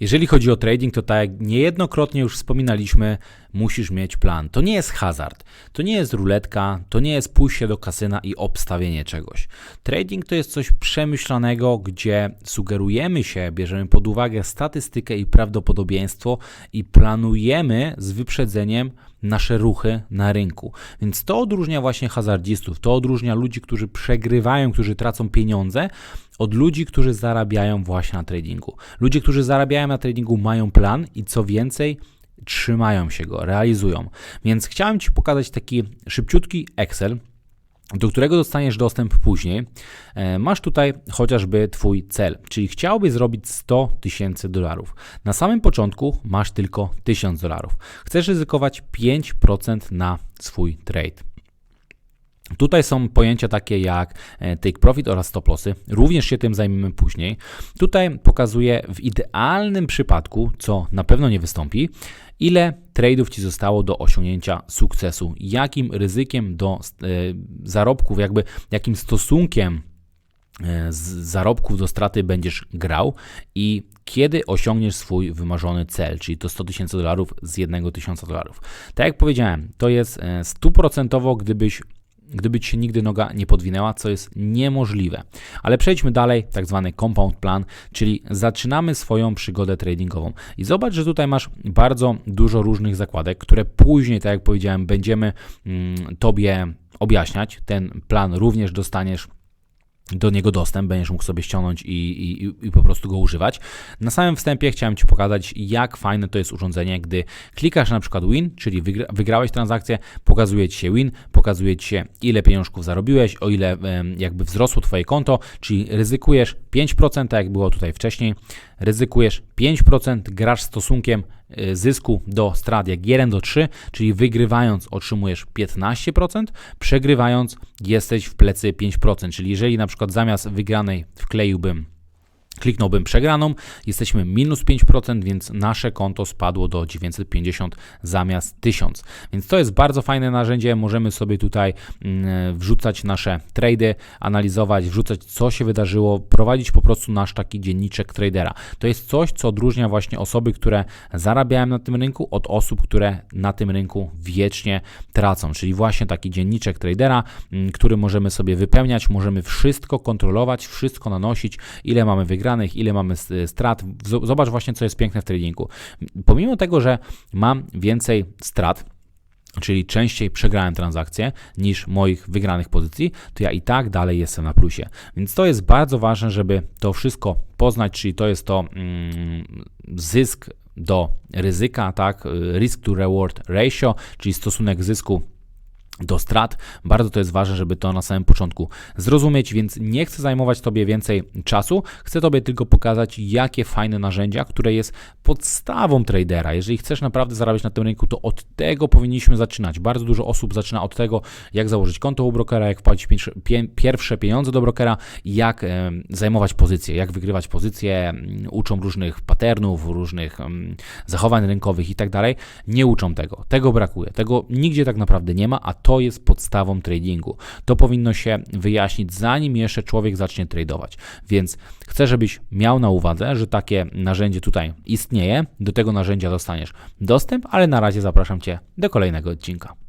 Jeżeli chodzi o trading, to tak jak niejednokrotnie już wspominaliśmy, musisz mieć plan. To nie jest hazard, to nie jest ruletka, to nie jest pójście do kasyna i obstawienie czegoś. Trading to jest coś przemyślanego, gdzie sugerujemy się, bierzemy pod uwagę statystykę i prawdopodobieństwo i planujemy z wyprzedzeniem nasze ruchy na rynku. Więc to odróżnia właśnie hazardzistów, to odróżnia ludzi, którzy przegrywają, którzy tracą pieniądze, od ludzi, którzy zarabiają właśnie na tradingu. Ludzie, którzy zarabiają na tradingu, mają plan i co więcej, trzymają się go, realizują. Więc chciałem Ci pokazać taki szybciutki Excel, do którego dostaniesz dostęp później. E, masz tutaj chociażby Twój cel, czyli chciałbyś zrobić 100 tysięcy dolarów. Na samym początku masz tylko 1000 dolarów. Chcesz ryzykować 5% na swój trade. Tutaj są pojęcia takie jak e, take profit oraz stop lossy. Również się tym zajmiemy później. Tutaj pokazuję w idealnym przypadku, co na pewno nie wystąpi, ile tradeów Ci zostało do osiągnięcia sukcesu, jakim ryzykiem do e, zarobków, jakby jakim stosunkiem e, z zarobków do straty będziesz grał i kiedy osiągniesz swój wymarzony cel, czyli to 100 tysięcy dolarów z 1 tysiąca dolarów. Tak jak powiedziałem, to jest stuprocentowo, gdybyś gdyby ci się nigdy noga nie podwinęła, co jest niemożliwe. Ale przejdźmy dalej, tak zwany compound plan, czyli zaczynamy swoją przygodę tradingową. I zobacz, że tutaj masz bardzo dużo różnych zakładek, które później, tak jak powiedziałem, będziemy mm, Tobie objaśniać. Ten plan również dostaniesz do niego dostęp, będziesz mógł sobie ściągnąć i, i, i, po prostu go używać. Na samym wstępie chciałem Ci pokazać, jak fajne to jest urządzenie, gdy klikasz na przykład win, czyli wygra, wygrałeś transakcję, pokazuje Ci się win, pokazuje Ci się ile pieniążków zarobiłeś, o ile jakby wzrosło Twoje konto, czyli ryzykujesz 5%, tak jak było tutaj wcześniej, ryzykujesz 5%, grasz stosunkiem y, zysku do strat jak 1 do 3, czyli wygrywając otrzymujesz 15%, przegrywając jesteś w plecy 5%, czyli jeżeli na przykład zamiast wygranej wkleiłbym Kliknąłbym przegraną, jesteśmy minus 5%, więc nasze konto spadło do 950 zamiast 1000. Więc to jest bardzo fajne narzędzie, możemy sobie tutaj mm, wrzucać nasze trady, analizować, wrzucać co się wydarzyło, prowadzić po prostu nasz taki dzienniczek tradera. To jest coś, co odróżnia właśnie osoby, które zarabiają na tym rynku od osób, które na tym rynku wiecznie tracą, czyli właśnie taki dzienniczek tradera, mm, który możemy sobie wypełniać, możemy wszystko kontrolować, wszystko nanosić, ile mamy wygranych, wygranych, ile mamy strat. Zobacz właśnie, co jest piękne w tradingu. Pomimo tego, że mam więcej strat, czyli częściej przegrałem transakcje niż moich wygranych pozycji, to ja i tak dalej jestem na plusie. Więc to jest bardzo ważne, żeby to wszystko poznać, czyli to jest to mm, zysk do ryzyka, tak, risk to reward ratio, czyli stosunek zysku do strat. Bardzo to jest ważne, żeby to na samym początku zrozumieć, więc nie chcę zajmować Tobie więcej czasu. Chcę Tobie tylko pokazać, jakie fajne narzędzia, które jest podstawą tradera. Jeżeli chcesz naprawdę zarabiać na tym rynku, to od tego powinniśmy zaczynać. Bardzo dużo osób zaczyna od tego, jak założyć konto u brokera, jak wpłacić pierwsze pieniądze do brokera, jak zajmować pozycje, jak wygrywać pozycje, uczą różnych patternów, różnych zachowań rynkowych i tak dalej. Nie uczą tego. Tego brakuje. Tego nigdzie tak naprawdę nie ma, a to jest podstawą tradingu. To powinno się wyjaśnić, zanim jeszcze człowiek zacznie tradować. Więc chcę, żebyś miał na uwadze, że takie narzędzie tutaj istnieje. Do tego narzędzia dostaniesz dostęp, ale na razie zapraszam Cię do kolejnego odcinka.